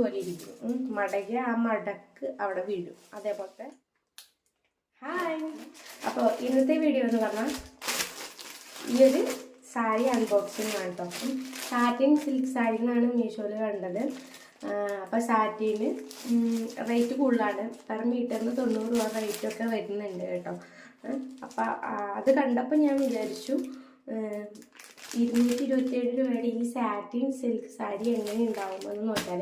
പോലെ ഇരിക്കും മടകി ആ മടക്ക് അവിടെ വീഴും. അതേപോലത്തെ. ഹായ് അപ്പോൾ ഇന്നത്തെ വീഡിയോ എന്ന് പറഞ്ഞാൽ ഈ ഒരു സാരി അൺബോക്സിങ് ആണ് കേട്ടോ സാറ്റിൻ സിൽക്ക് സാരി എന്നാണ് മീഷോയിൽ കണ്ടത്. അപ്പോൾ സാറ്റിന് റേറ്റ് കൂടുതലാണ്. പെർ മീറ്ററിന് തൊണ്ണൂറ് രൂപ റേറ്റൊക്കെ വരുന്നുണ്ട് കേട്ടോ. അപ്പോൾ അത് കണ്ടപ്പോൾ ഞാൻ വിചാരിച്ചു ഇരുന്നൂറ്റി ഇരുപത്തിയേഴ് രൂപയുടെ ഈ സാറ്റിൻ സിൽക്ക് സാരി എങ്ങനെ ഉണ്ടാവുമെന്ന് നോക്കിയാൽ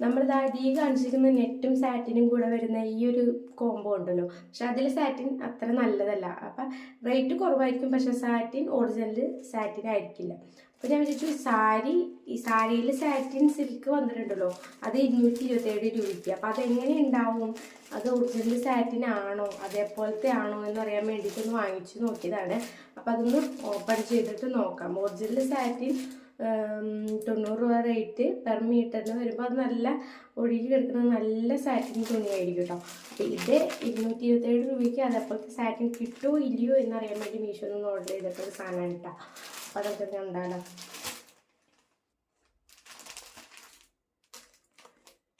നമ്മളിത് ഈ കാണിച്ചിരിക്കുന്ന നെറ്റും സാറ്റിനും കൂടെ വരുന്ന ഈ ഒരു കോംബോ ഉണ്ടല്ലോ. പക്ഷെ അതിൽ സാറ്റിൻ അത്ര നല്ലതല്ല. അപ്പം റേറ്റ് കുറവായിരിക്കും പക്ഷെ സാറ്റിൻ ഒറിജിനൽ സാറ്റിൻ ആയിരിക്കില്ല. അപ്പോൾ ഞാൻ വിചാരിച്ചു സാരി ഈ സാരിയിൽ സാറ്റിൻ സിൽക്ക് വന്നിട്ടുണ്ടല്ലോ അത് ഇരുന്നൂറ്റി ഇരുപത്തേഴ് രൂപയ്ക്ക്. അപ്പോൾ അതെങ്ങനെ ഉണ്ടാവും അത് ഒറിജിനൽ സാറ്റിൻ ആണോ അതേപോലത്തെ ആണോ എന്ന് അറിയാൻ വേണ്ടിയിട്ടൊന്ന് വാങ്ങിച്ചു നോക്കിയതാണ്. അപ്പോൾ അതൊന്ന് ഓപ്പൺ ചെയ്തിട്ട് നോക്കാം. ഒറിജിനൽ സാറ്റിൻ തൊണ്ണൂറ് രൂപ റേറ്റ് പെർ മീറ്ററിന് വരുമ്പോൾ അത് നല്ല ഒഴുകി കിടക്കുന്ന നല്ല സാറ്റിൻ തുണിയായിരിക്കും കേട്ടോ അപ്പോൾ ഇത് ഇരുന്നൂറ്റി ഇരുപത്തേഴ് രൂപയ്ക്ക് അതേപോലത്തെ സാറ്റിൻ കിട്ടുമോ ഇല്ലയോ എന്നറിയാൻ വേണ്ടി മീഷോ നിന്ന് ഓർഡർ ചെയ്തിട്ടൊരു സാധനമാണ് കേട്ടോ അപ്പോൾ അതൊക്കെ കണ്ടാലോ.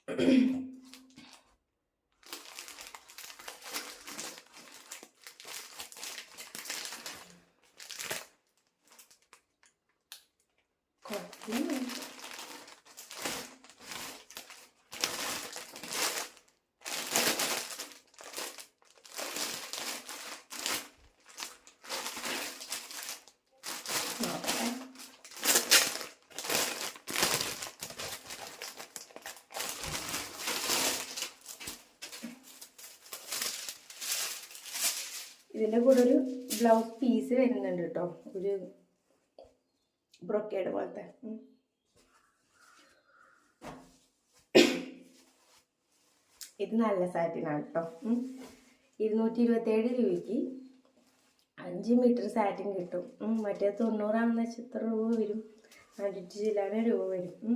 കുഴപ്പമില്ല ഇതിന്റെ കൂടെ ഒരു ബ്ലൗസ് പീസ് വരുന്നുണ്ട് കേട്ടോ ഒരു ബ്രൊക്കേഡ് പോലത്തെ ഇത് നല്ല സാറ്റിനാണ് കേട്ടോ. ഇരുന്നൂറ്റി ഇരുപത്തേഴ് രൂപയ്ക്ക് അഞ്ച് മീറ്റർ സാറ്റിൻ കിട്ടും. മറ്റേ തൊണ്ണൂറാണെന്ന് വെച്ചാൽ ഇത്ര രൂപ വരും. നാനൂറ്റി ചില്ലാന രൂപ വരും.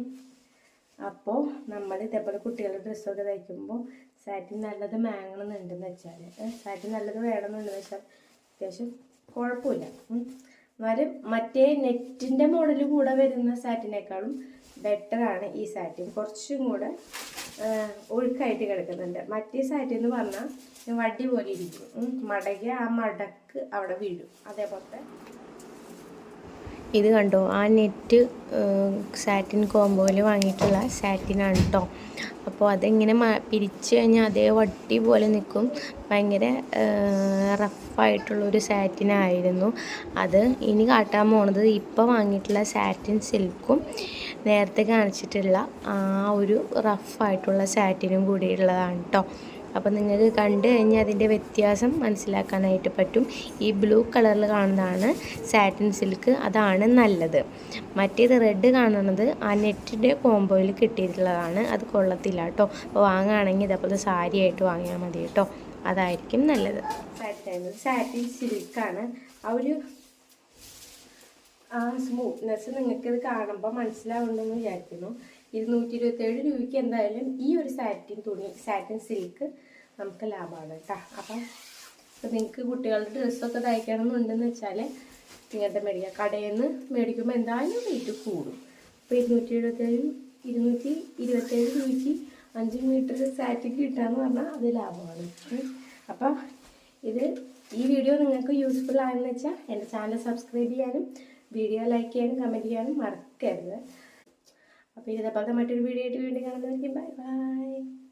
അപ്പോൾ നമ്മൾ ഇതേപോലെ കുട്ടികളുടെ ഡ്രസ്സൊക്കെ തയ്ക്കുമ്പോൾ സാറ്റിൻ നല്ലത് മാങ്ങണമെന്നുണ്ടെന്ന് വെച്ചാൽ സാറ്റിൻ നല്ലത് വേണമെന്നുണ്ടെന്ന് വെച്ചാൽ അത്യാവശ്യം കുഴപ്പമില്ല. എന്നാലും മറ്റേ നെറ്റിന്റെ മോഡൽ കൂടെ വരുന്ന സാറ്റിനേക്കാളും ബെറ്ററാണ് ഈ സാറ്റിൻ കുറച്ചും കൂടെ ഒഴുക്കായിട്ട് കിടക്കുന്നുണ്ട്. മറ്റേ സാറ്റിൻ എന്ന് പറഞ്ഞാൽ വടി പോലെ ഇരിക്കും. മടകി ആ മടക്ക് അവിടെ വീഴും. അതേപോലത്തെ ഇത് കണ്ടോ? ആ നെറ്റ് സാറ്റിൻ കോംബോയിൽ വാങ്ങിയിട്ടുള്ള സാറ്റിനാണ് കേട്ടോ അപ്പോൾ അതെങ്ങനെ പിരിച്ചു കഴിഞ്ഞാൽ അതേ വട്ടി പോലെ നിൽക്കും. ഭയങ്കര റഫായിട്ടുള്ളൊരു സാറ്റിനായിരുന്നു. അത് ഇനി കാട്ടാൻ പോണത് ഇപ്പോൾ വാങ്ങിയിട്ടുള്ള സാറ്റിൻ സിൽക്കും. നേരത്തെ കാണിച്ചിട്ടുള്ള ആ ഒരു റഫായിട്ടുള്ള സാറ്റിനും കൂടിയുള്ളതാണ് കേട്ടോ അപ്പോൾ നിങ്ങൾക്ക് കണ്ടു കഴിഞ്ഞാൽ അതിന്റെ വ്യത്യാസം മനസ്സിലാക്കാനായിട്ട് പറ്റും. ഈ ബ്ലൂ കളറിൽ കാണുന്നതാണ് സാറ്റിൻ സിൽക്ക്. അതാണ് നല്ലത്. മറ്റേത് റെഡ് കാണുന്നത് ആ നെറ്റിന്റെ കോംബോയിൽ കിട്ടിയിട്ടുള്ളതാണ്. അത് കൊള്ളത്തില്ല കേട്ടോ. അപ്പോൾ വാങ്ങുകയാണെങ്കിൽ ഇതേപോലെ സാരി ആയിട്ട് വാങ്ങിയാൽ മതി കേട്ടോ. അതായിരിക്കും നല്ലത്. സാറ്റിൻ സിൽക്കാണ് ആ ഒരു ആ സ്മൂത്ത്നെസ് നിങ്ങൾക്കിത് കാണുമ്പോൾ മനസ്സിലാവുന്നു വിചാരിക്കുന്നു. ഇരുന്നൂറ്റി ഇരുപത്തേഴ് രൂപയ്ക്ക് എന്തായാലും ഈ ഒരു സാറ്റിൻ തുണി സാറ്റിൻ സിൽക്ക് നമുക്ക് ലാഭമാണ് കേട്ടോ. അപ്പം ഇപ്പം നിങ്ങൾക്ക് കുട്ടികളുടെ ഡ്രസ്സൊക്കെ തയ്ക്കണം എന്നുണ്ടെന്ന് വെച്ചാൽ ഇങ്ങനത്തെ മേടിക്കുക കടയിൽ നിന്ന് മേടിക്കുമ്പോൾ എന്തായാലും റേറ്റ് കൂടും. അപ്പോൾ ഇരുന്നൂറ്റി എഴുപത്തേഴ് ഇരുന്നൂറ്റി ഇരുപത്തേഴ് രൂപയ്ക്ക് അഞ്ച് മീറ്റർ സാറ്റിൻ കിട്ടാന്ന് പറഞ്ഞാൽ അത് ലാഭമാണ്. അപ്പോൾ അപ്പം ഇത് ഈ വീഡിയോ നിങ്ങൾക്ക് യൂസ്ഫുൾ ആയെന്ന് വെച്ചാൽ എന്റെ ചാനൽ സബ്സ്ക്രൈബ് ചെയ്യാനും വീഡിയോ ലൈക്ക് ചെയ്യാനും കമന്റ് ചെയ്യാനും മറക്കരുത്. അപ്പോൾ ഇതേപോലത്തെ മറ്റൊരു വീഡിയോ ആയിട്ട് വീണ്ടും കാണുന്നതായിരിക്കും ബൈ ബൈ